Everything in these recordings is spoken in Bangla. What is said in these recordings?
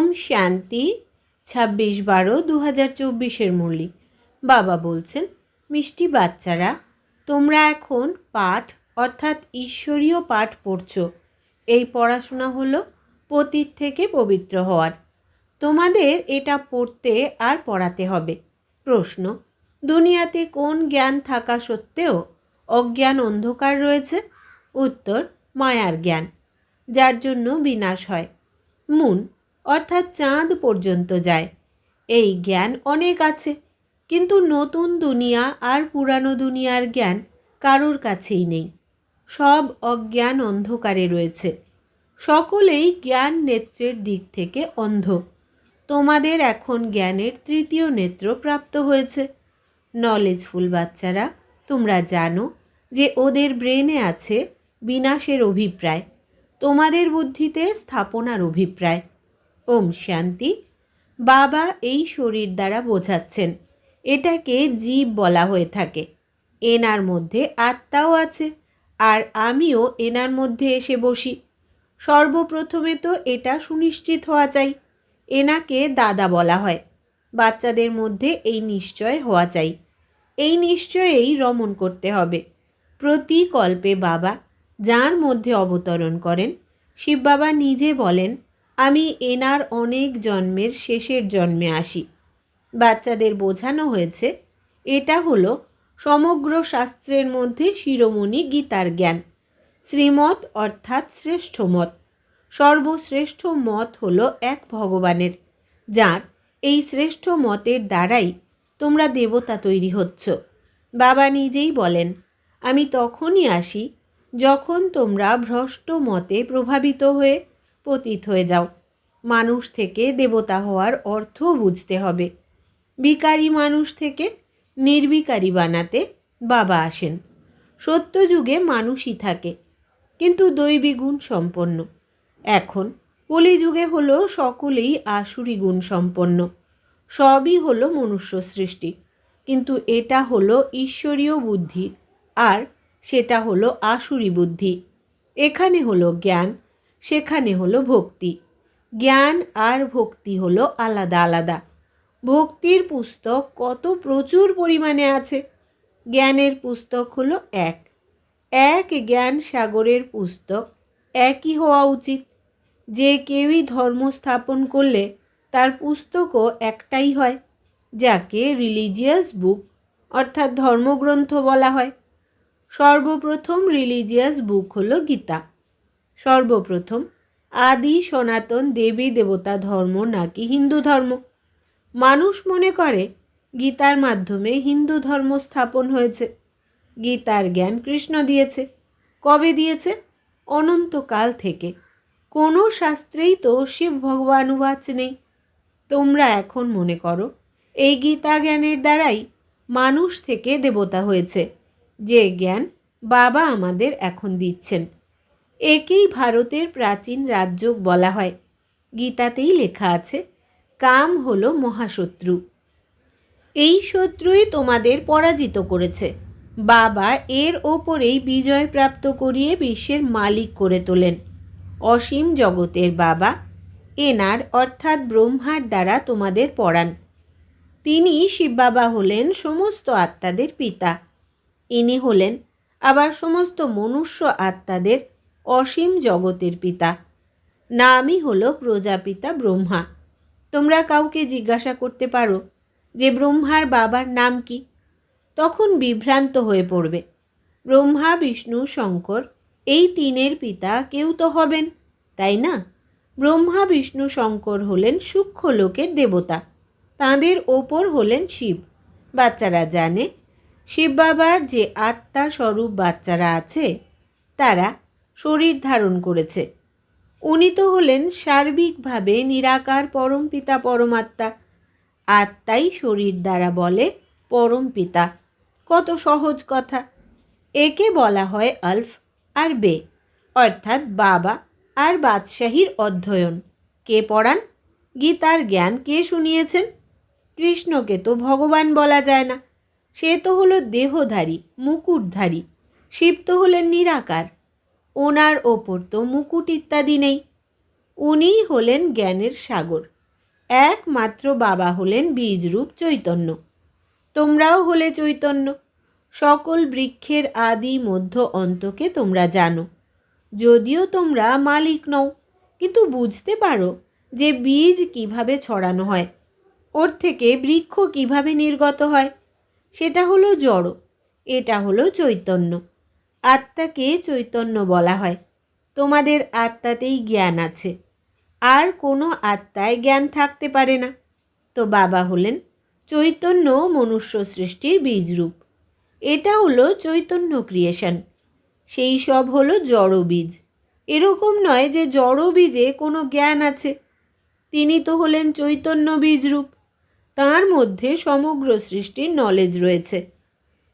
ওম শান্তি ছাব্বিশ বারো দু হাজার চব্বিশের মুরলি। বাবা বলছেন, মিষ্টি বাচ্চারা, তোমরা এখন পাঠ, অর্থাৎ ঈশ্বরীয় পাঠ পড়ছ। এই পড়াশোনা হলো পতীত থেকে পবিত্র হওয়ার। তোমাদের এটা পড়তে আর পড়াতে হবে। প্রশ্ন, দুনিয়াতে কোন জ্ঞান থাকা সত্ত্বেও অজ্ঞান অন্ধকার রয়েছে? উত্তর, মায়ার জ্ঞান, যার জন্য বিনাশ হয়। মুন অর্থাৎ চাঁদ পর্যন্ত যায়। এই জ্ঞান অনেক আছে, কিন্তু নতুন দুনিয়া আর পুরানো দুনিয়ার জ্ঞান কারোর কাছেই নেই। সব অজ্ঞান অন্ধকারে রয়েছে। সকলেই জ্ঞান নেত্রের দিক থেকে অন্ধ। তোমাদের এখন জ্ঞানের তৃতীয় নেত্র প্রাপ্ত হয়েছে। নলেজফুল বাচ্চারা, তোমরা জানো যে ওদের ব্রেনে আছে বিনাশের অভিপ্রায়। তোমাদের বুদ্ধিতে স্থাপনার অভিপ্রায়। ওম শান্তি। বাবা এই শরীর দ্বারা বোঝাচ্ছেন। এটাকে জীব বলা হয়ে থাকে। এনার মধ্যে আত্মাও আছে, আর আমিও এনার মধ্যে এসে বসি। সর্বপ্রথমে তো এটা সুনিশ্চিত হওয়া চাই। এনাকে দাদা বলা হয়। বাচ্চাদের মধ্যে এই নিশ্চয় হওয়া চাই। এই নিশ্চয়েই রমণ করতে হবে। প্রতি কল্পে বাবা, যার মধ্যে অবতরণ করেন, শিব বাবা নিজে বলেন আমি এনার অনেক জন্মের শেষের জন্মে আসি। বাচ্চাদের বোঝানো হয়েছে, এটা হলো সমগ্র শাস্ত্রের মধ্যে শিরোমণি গীতার জ্ঞান। শ্রীমত অর্থাৎ শ্রেষ্ঠ মত। সর্বশ্রেষ্ঠ মত হল এক ভগবানের, যার এই শ্রেষ্ঠ মতের দ্বারাই তোমরা দেবতা তৈরি হচ্ছ। বাবা নিজেই বলেন, আমি তখনই আসি যখন তোমরা ভ্রষ্ট মতে প্রভাবিত হয়ে পতিত হয়ে যাও। মানুষ থেকে দেবতা হওয়ার অর্থ বুঝতে হবে। বিকারী মানুষ থেকে নির্বিকারী বানাতে বাবা আসেন। সত্যযুগে মানুষই থাকে, কিন্তু দৈবী গুণ সম্পন্ন। এখন কলিযুগে হলো সকলেই আসুরি গুণ সম্পন্ন। সবই হলো মনুষ্য সৃষ্টি, কিন্তু এটা হলো ঈশ্বরীয় বুদ্ধি আর সেটা হলো আসুরি বুদ্ধি। এখানে হলো জ্ঞান সেখানে হলো ভক্তি। জ্ঞান আর ভক্তি হলো আলাদা আলাদা। ভক্তির পুস্তক কত প্রচুর পরিমাণে আছে। জ্ঞানের পুস্তক হলো এক। এক জ্ঞান সাগরের পুস্তক, একই হওয়া উচিত। যে কেউই ধর্ম স্থাপন করলে তার পুস্তকও একটাই হয়, যাকে রিলিজিয়াস বুক অর্থাৎ ধর্মগ্রন্থ বলা হয়। সর্বপ্রথম রিলিজিয়াস বুক হলো গীতা। সর্বপ্রথম আদি সনাতন দেবী দেবতা ধর্ম নাকি হিন্দু ধর্ম? মানুষ মনে করে গীতার মাধ্যমে হিন্দু ধর্ম স্থাপন হয়েছে। গীতার জ্ঞান কৃষ্ণ দিয়েছে। কবে দিয়েছে? অনন্তকাল থেকে। কোনো শাস্ত্রেই তো শিব ভগবানুবাচ নেই। তোমরা এখন মনে করো, এই গীতা জ্ঞানের দ্বারাই মানুষ থেকে দেবতা হয়েছে। যে জ্ঞান বাবা আমাদের এখন দিচ্ছেন। একেই ভারতের প্রাচীন রাজযোগ বলা হয়। গীতাতেই লেখা আছে, কাম হলো মহাশত্রু। এই শত্রুই তোমাদের পরাজিত করেছে। বাবা এর ওপরেই বিজয় প্রাপ্ত করিয়ে বিশ্বের মালিক করে তোলেন। অসীম জগতের বাবা, এনার অর্থাৎ ব্রহ্মার দ্বারা তোমাদের পড়ান তিনি শিব বাবা হলেন সমস্ত আত্মাদের পিতা। ইনি হলেন আবার সমস্ত মনুষ্য আত্মাদের অসীম জগতের পিতা। নামই হলো প্রজাপিতা ব্রহ্মা। তোমরা কাউকে জিজ্ঞাসা করতে পারো যে ব্রহ্মার বাবার নাম কি? তখন বিভ্রান্ত হয়ে পড়বে। ব্রহ্মা, বিষ্ণু, শঙ্কর, এই তিনের পিতা কেউ তো হবেন, তাই না? ব্রহ্মা, বিষ্ণু, শঙ্কর হলেন সূক্ষ্ম লোকের দেবতা। তাঁদের ওপর হলেন শিব। বাচ্চারা জানে, শিব বাবার যে আত্মা স্বরূপ বাচ্চারা আছে, তারা শরীর ধারণ করেছে। উনি তো হলেন সার্বিকভাবে নিরাকার পরম পিতা পরমাত্মা। আত্মাই শরীর দ্বারা বলে পরম পিতা। কত সহজ কথা। একে বলা হয় আলফ আর বে, অর্থাৎ বাবা আর বাদশাহীর অধ্যয়ন। কে পড়ান? গীতার জ্ঞান কে শুনিয়েছেন? কৃষ্ণকে তো ভগবান বলা যায় না। সে তো হলো দেহধারী, মুকুটধারী। শিব তো হলেন নিরাকার। ওনার ওপর তো মুকুট ইত্যাদি নেই। উনিই হলেন জ্ঞানের সাগর। একমাত্র বাবা হলেন বীজরূপ চৈতন্য। তোমরাও হলে চৈতন্য। সকল বৃক্ষের আদি মধ্য অন্তকে তোমরা জানো। যদিও তোমরা মালিক নও, কিন্তু বুঝতে পারো যে বীজ কীভাবে ছড়ানো হয়, ওর থেকে বৃক্ষ কীভাবে নির্গত হয়, সেটা হলো জড়, এটা হলো চৈতন্য। আত্মাকে চৈতন্য বলা হয়। তোমাদের আত্মাতেই জ্ঞান আছে। আর কোনো আত্মায় জ্ঞান থাকতে পারে না। তো বাবা হলেন চৈতন্য মনুষ্য সৃষ্টির বীজরূপ। এটা হলো চৈতন্য ক্রিয়েশন সেই সব হলো জড় বীজ। এরকম নয় যে জড় বীজে কোনো জ্ঞান আছে। তিনি তো হলেন চৈতন্য বীজরূপ। তার মধ্যে সমগ্র সৃষ্টির নলেজ রয়েছে।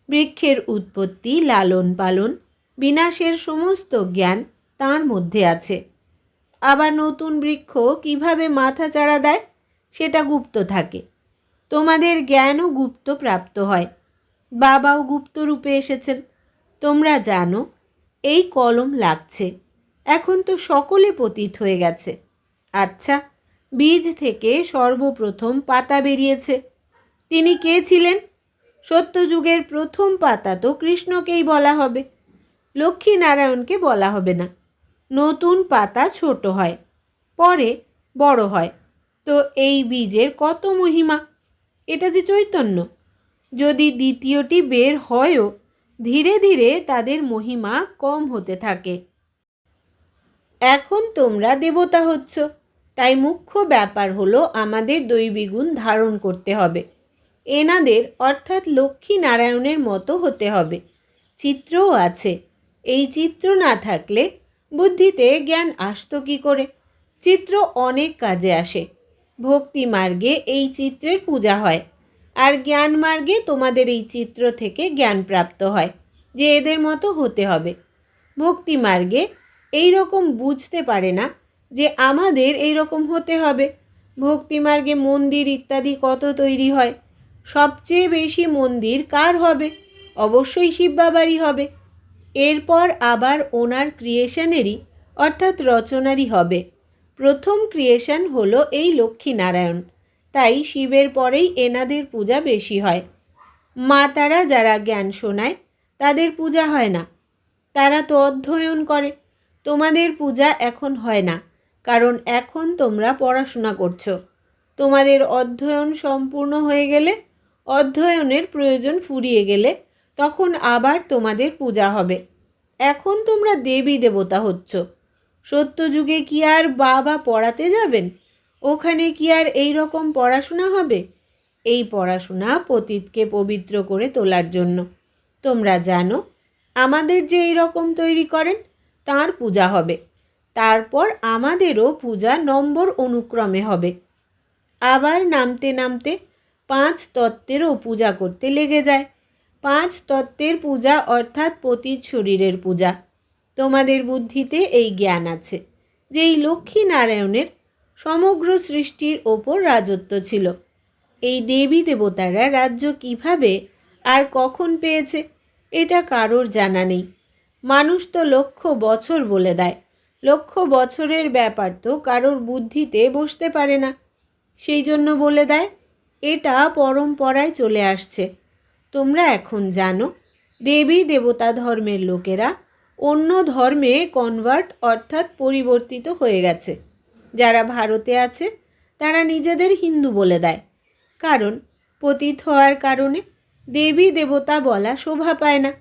বৃক্ষের উৎপত্তি, লালন পালন, বিনাশের সমস্ত জ্ঞান তার মধ্যে আছে। আবার নতুন বৃক্ষ কীভাবে মাথা চাড়া দেয়, সেটা গুপ্ত থাকে। তোমাদের জ্ঞানও গুপ্ত প্রাপ্ত হয়। বাবাও গুপ্ত রূপে এসেছেন। তোমরা জানো, এই কলম লাগছে। এখন তো সকলে পতিত হয়ে গেছে। আচ্ছা বীজ থেকে সর্বপ্রথম পাতা বেরিয়েছে। তিনি কে ছিলেন? সত্যযুগের প্রথম পাতা তো কৃষ্ণকেই বলা হবে। লক্ষ্মী নারায়ণকে বলা হবে না। নতুন পাতা ছোট হয়, পরে বড় হয়। তো এই বীজের কত মহিমা? এটা যে চৈতন্য। যদি দ্বিতীয়টি বের হয়ও, ধীরে ধীরে তাদের মহিমা কম হতে থাকে। এখন তোমরা দেবতা হচ্ছ, তাই মুখ্য ব্যাপার হলো আমাদের দৈবিগুণ ধারণ করতে হবে। এনাদের অর্থাৎ লক্ষ্মী নারায়ণের মতো হতে হবে। চিত্রও আছে। এই চিত্র না থাকলে বুদ্ধিতে জ্ঞান আসত কী করে? চিত্র অনেক কাজে আসে। ভক্তি মার্গে এই চিত্রের পূজা হয়। আর জ্ঞান মার্গে তোমাদের এই চিত্র থেকে জ্ঞান প্রাপ্ত হয়, যে এদের মতো হতে হবে। ভক্তি মার্গে এই রকম বুঝতে পারে না, যে আমাদের এই রকম হতে হবে। ভক্তি মার্গে মন্দির ইত্যাদি কত তৈরি হয়? সবচেয়ে বেশি মন্দির কার হবে? অবশ্যই শিব বাবারই হবে। এরপর আবার ওনার ক্রিয়েশনেরই অর্থাৎ রচনারই হবে। প্রথম ক্রিয়েশন হলো এই লক্ষ্মীনারায়ণ। তাই শিবের পরেই এনাদের পূজা বেশি হয়। মা তারা যারা জ্ঞান শোনায়, তাদের পূজা হয় না। তারা তো অধ্যয়ন করে। তোমাদের পূজা এখন হয় না, কারণ এখন তোমরা পড়াশোনা করছ। তোমাদের অধ্যয়ন সম্পূর্ণ হয়ে গেলে অধ্যয়নের প্রয়োজন ফুরিয়ে গেলে তখন আবার তোমাদের পূজা হবে। এখন তোমরা দেবী দেবতা হচ্ছ। সত্যযুগে কি আর বাবা পড়াতে যাবেন? ওখানে কি আর এই রকম পড়াশোনা হবে? এই পড়াশোনা পতীতকে পবিত্র করে তোলার জন্য। তোমরা জানো, আমাদের যে এই রকম তৈরি করেন, তার পূজা হবে। তারপর আমাদেরও পূজা নম্বর অনুক্রমে হবে। আবার নামতে নামতে পাঁচ তত্ত্বেরও পূজা করতে লেগে যায়। পাঁচ তত্ত্বের পূজা অর্থাৎ পতিত শরীরের পূজা। তোমাদের বুদ্ধিতে এই জ্ঞান আছে যে এই লক্ষ্মী নারায়ণের সমগ্র সৃষ্টির ওপর রাজত্ব ছিল। এই দেবী দেবতারা রাজ্য কীভাবে আর কখন পেয়েছে, এটা কারোর জানা নেই। মানুষ তো লক্ষ বছর বলে দেয়, লক্ষ বছরের ব্যাপার তো কারোর বুদ্ধিতে বসতে পারে না। সেই জন্য বলে দেয় এটা পরম্পরায় চলে আসছে। তোমরা এখন জানো, দেবী দেবতা ধর্মের লোকেরা অন্য ধর্মে কনভার্ট অর্থাৎ পরিবর্তিত হয়ে গেছে। যারা ভারতে আছে, তারা নিজেদের হিন্দু বলে দেয়। কারণ, পতিত হওয়ার কারণে দেবী দেবতা বলা শোভা পায় না।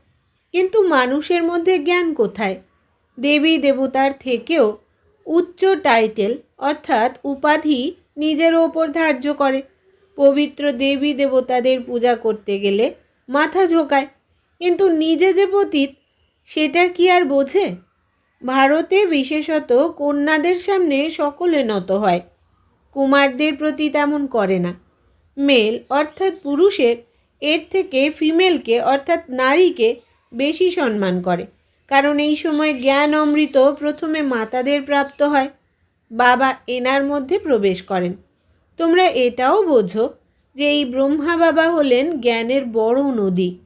কিন্তু মানুষের মধ্যে জ্ঞান কোথায়? দেবী দেবতার থেকেও উচ্চ টাইটেল অর্থাৎ উপাধি নিজের ওপর ধার্য করে। পবিত্র দেবী দেবতাদের পূজা করতে গেলে মাথা ঝোকায়। কিন্তু নিজে যে পতীত, সেটা কি আর বোঝে? ভারতে বিশেষত কন্যাদের সামনে সকলে নত হয়, কুমারদের প্রতি তেমন করে না। মেল অর্থাৎ পুরুষের, এর থেকে ফিমেলকে অর্থাৎ নারীকে বেশি সম্মান করে। কারণ এই সময় জ্ঞান অমৃত প্রথমে মাতাদের প্রাপ্ত হয়, বাবা এনার মধ্যে প্রবেশ করেন। তোমরা এটাও বোঝো যে এই ব্রহ্মা বাবা হলেন জ্ঞানের বড় নদী।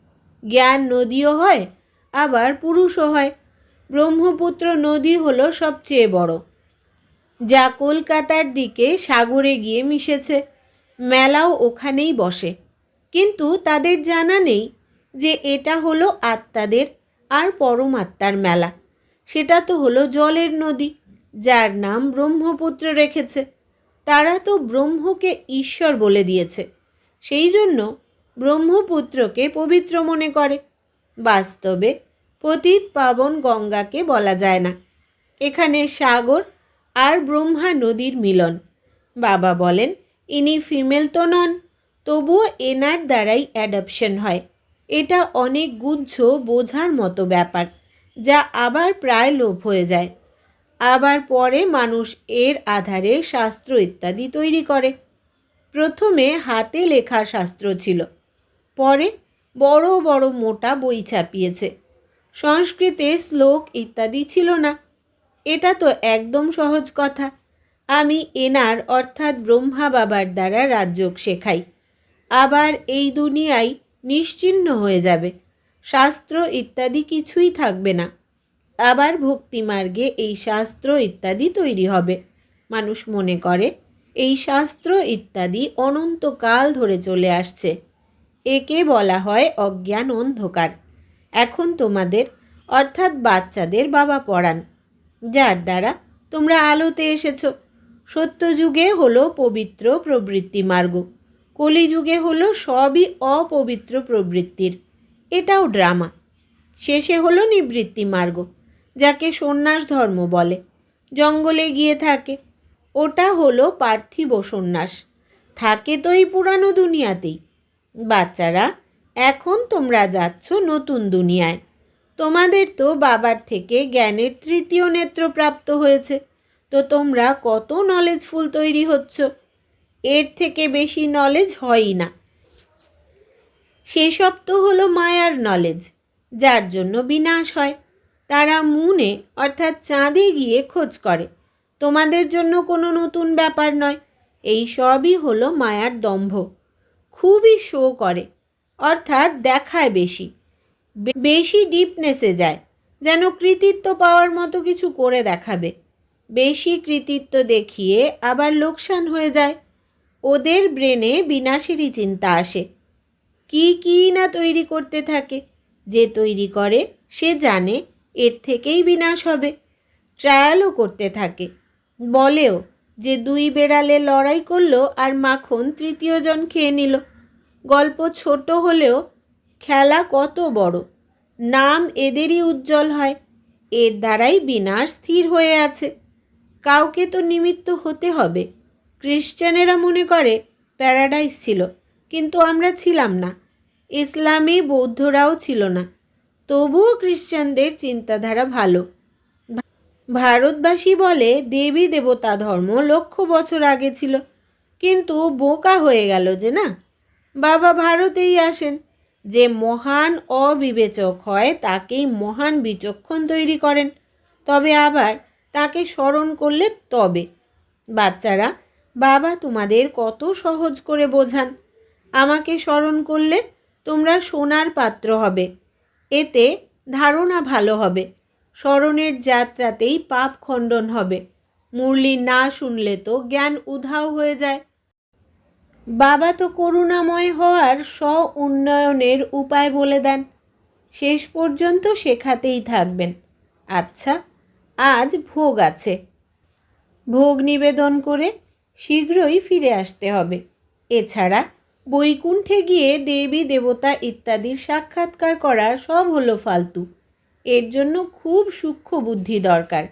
জ্ঞান নদীও হয়, আবার পুরুষও হয়। ব্রহ্মপুত্র নদী হলো সবচেয়ে বড়। যা কলকাতার দিকে সাগরে গিয়ে মিশেছে। মেলাও ওখানেই বসে। কিন্তু তাদের জানা নেই যে এটা হলো আত্মাদের আর পরমাত্মার মেলা। সেটা তো হলো জলের নদী, যার নাম ব্রহ্মপুত্র রেখেছে। তারা তো ব্রহ্মকে ঈশ্বর বলে দিয়েছে। সেই জন্য ব্রহ্মপুত্রকে পবিত্র মনে করে। বাস্তবে পতিত পাবন গঙ্গাকে বলা যায় না। এখানে সাগর আর ব্রহ্মা নদীর মিলন। বাবা বলেন, ইনি ফিমেল তো নন, তবুও এনার দ্বারাই অ্যাডাপশন হয়। এটা অনেক গুচ্ছ বোঝার মতো ব্যাপার, যা আবার প্রায় লোভ হয়ে যায়। আবার পরে মানুষ এর আধারে শাস্ত্র ইত্যাদি তৈরি করে। প্রথমে হাতে লেখা শাস্ত্র ছিল, পরে বড় বড় মোটা বই ছাপিয়েছে। সংস্কৃতে শ্লোক ইত্যাদি ছিল না। এটা তো একদম সহজ কথা। আমি এনার অর্থাৎ ব্রহ্মা বাবার দ্বারা রাজযোগ শেখাই। আবার এই দুনিয়ায় নিশ্চিহ্ন হয়ে যাবে। শাস্ত্র ইত্যাদি কিছুই থাকবে না। আবার ভক্তিমার্গে এই শাস্ত্র ইত্যাদি তৈরি হবে। মানুষ মনে করে, এই শাস্ত্র ইত্যাদি অনন্তকাল ধরে চলে আসছে। একে বলা হয় অজ্ঞান অন্ধকার। এখন তোমাদের, অর্থাৎ বাচ্চাদের বাবা পড়ান। যার দ্বারা তোমরা আলোতে এসেছ। সত্যযুগে হলো পবিত্র প্রবৃত্তি মার্গ। কলিযুগে হলো সবই অপবিত্র প্রবৃত্তির। এটাও ড্রামা। শেষে হলো নিবৃত্তি মার্গ। যাকে সন্ন্যাস ধর্ম বলে। জঙ্গলে গিয়ে থাকে। ওটা হলো পার্থিব সন্ন্যাস। থাকে তো এই পুরানো দুনিয়াতেই। বাচ্চারা, এখন তোমরা যাচ্ছ নতুন দুনিয়ায়। তোমাদের তো বাবার থেকে জ্ঞানের তৃতীয় নেত্র প্রাপ্ত হয়েছে। তো তোমরা কত নলেজফুল তৈরি হচ্ছ? এর থেকে বেশি নলেজ হয়ই না। সেসব তো হলো মায়ার নলেজ যার জন্য বিনাশ হয়। তারা মুনে, অর্থাৎ চাঁদে গিয়ে খোঁজ করে। তোমাদের জন্য কোনো নতুন ব্যাপার নয়, এই সবই হলো মায়ার দম্ভ। খুবই শো করে, অর্থাৎ দেখায় বেশি। বেশি ডিপনেসে যায়, যেন কৃতিত্ব পাওয়ার মতো কিছু করে দেখাবে। বেশি কৃতিত্ব দেখিয়ে আবার লোকসান হয়ে যায়। ওদের ব্রেনে বিনাশেরই চিন্তা আসে। কি কি না তৈরি করতে থাকে, যে তৈরি করে সে জানে এর থেকেই বিনাশ হবে। ট্রায়ালও করতে থাকে। বলেও যে দুই বেড়ালে লড়াই করল আর মাখন তৃতীয় জন খেয়ে নিল। গল্প ছোট হলেও খেলা কত বড়। নাম এদেরই উজ্জ্বল হয়। এর দ্বারাই বিনাশ স্থির হয়ে আছে। কাউকে তো নিমিত্ত হতে হবে। খ্রিশ্চানেরা মনে করে প্যারাডাইস ছিল, কিন্তু আমরা ছিলাম না। ইসলামী বৌদ্ধরাও ছিল না। তবুও খ্রিশ্চানদের চিন্তাধারা ভালো। ভারতবাসী বলে, দেবী দেবতা ধর্ম লক্ষ বছর আগে ছিল, কিন্তু বোকা হয়ে গেল যে না। বাবা ভারতেই আসেন। যে মহান অবিবেচক হয়, তাকেই মহান বিচক্ষণ তৈরি করেন। তবে আবার তাকে স্মরণ করলে তবে। বাচ্চারা, বাবা তোমাদের কত সহজ করে বোঝান। আমাকে স্মরণ করলে তোমরা সোনার পাত্র হবে। এতে ধারণা ভালো হবে। স্মরণের যাত্রাতেই পাপ খণ্ডন হবে। মুরলি না শুনলে তো জ্ঞান উধাও হয়ে যায়। বাবা তো করুণাময় হওয়ার স্ব উন্নয়নের উপায় বলে দেন। শেষ পর্যন্ত শেখাতেই থাকবেন। আচ্ছা আজ ভোগ আছে। ভোগ নিবেদন করে শীঘ্রই ফিরে আসতে হবে। এছাড়া বৈকুণ্ঠে গিয়ে দেবী, দেবতা ইত্যাদির সাক্ষাৎকার করা সব হলো ফালতু। এর জন্য খুব সূক্ষ্ম বুদ্ধি দরকার।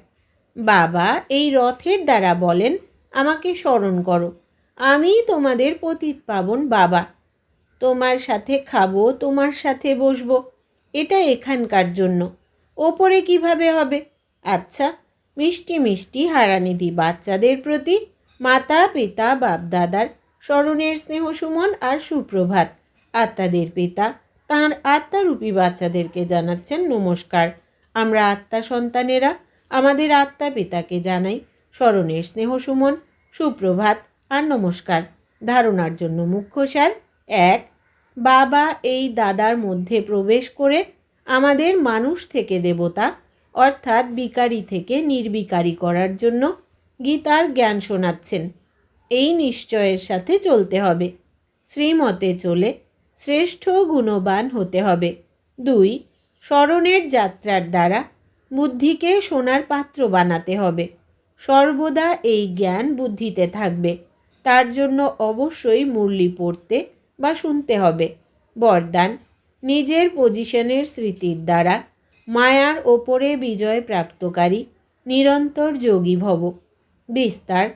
বাবা এই রথের দ্বারা বলেন, আমাকে স্মরণ করো, আমি তোমাদের পতিত পাবন বাবা। তোমার সাথে খাব, তোমার সাথে বসবো, এটা এখানকার জন্য। ওপরে কীভাবে হবে? আচ্ছা মিষ্টি মিষ্টি হারানিধি বাচ্চাদের প্রতি মাতা, পিতা, বাপদাদার স্মরণের স্নেহ সুমন আর সুপ্রভাত। আত্মাদের পিতা, তাঁর আত্মারূপী বাচ্চাদেরকে জানাচ্ছেন নমস্কার। আমরা আত্মা সন্তানেরা, আমাদের আত্মা পিতাকে জানাই স্মরণের স্নেহ সুমন, সুপ্রভাত আর নমস্কার। ধারণার জন্য মুখ্য সার এক, বাবা এই দাদার মধ্যে প্রবেশ করে আমাদের মানুষ থেকে দেবতা, অর্থাৎ বিকারী থেকে নির্বিকারী করার জন্য গীতার জ্ঞান শোনাচ্ছেন। এই নিশ্চয়ের সাথে চলতে হবে। শ্রীমতে চলে শ্রেষ্ঠ গুণবান হতে হবে। দুই, স্মরণের যাত্রার দ্বারা বুদ্ধিকে সোনার পাত্র বানাতে হবে। সর্বদা এই জ্ঞান বুদ্ধিতে থাকবে। তার জন্য অবশ্যই মুরলি পড়তে বা শুনতে হবে। বরদান, নিজের পজিশনের স্মৃতির দ্বারা মায়ার ওপরে বিজয় প্রাপ্তকারী নিরন্তর যোগী ভব। বিস্তার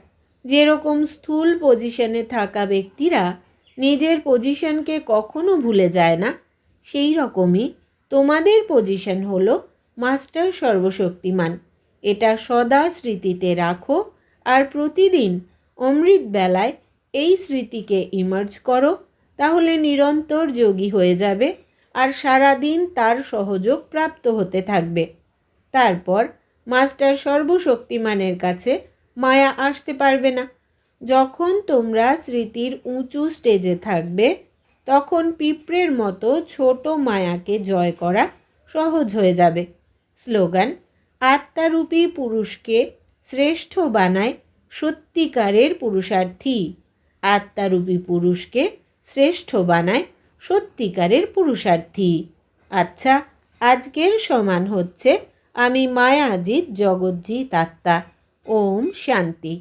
যেরকম স্থূল পজিশনে থাকা ব্যক্তিরা নিজের পজিশনকে কখনো ভুলে যায় না, সেই রকমই তোমাদের পজিশন হলো মাস্টার সর্বশক্তিমান। এটা সদা স্মৃতিতে রাখো আর প্রতিদিন অমৃত বেলায় এই স্মৃতিকে ইমার্জ করো, তাহলে নিরন্তর যোগী হয়ে যাবে আর সারাদিন তার সহযোগ প্রাপ্ত হতে থাকবে। তারপর মাস্টার সর্বশক্তিমানের কাছে মায়া আসতে পারবে না। যখন তোমরা স্মৃতির উঁচু স্টেজে থাকবে, তখন পিঁপড়ের মতো ছোট মায়াকে জয় করা সহজ হয়ে যাবে। স্লোগান, আত্মারূপী পুরুষকে শ্রেষ্ঠ বানায় সত্যিকারের পুরুষার্থী। আত্মারূপী পুরুষকে শ্রেষ্ঠ বানায় সত্যিকারের পুরুষার্থী। আচ্ছা আজকের সমান হচ্ছে আমি মায়াজিৎ জগজ্জিৎ আত্মা। ওম শান্তি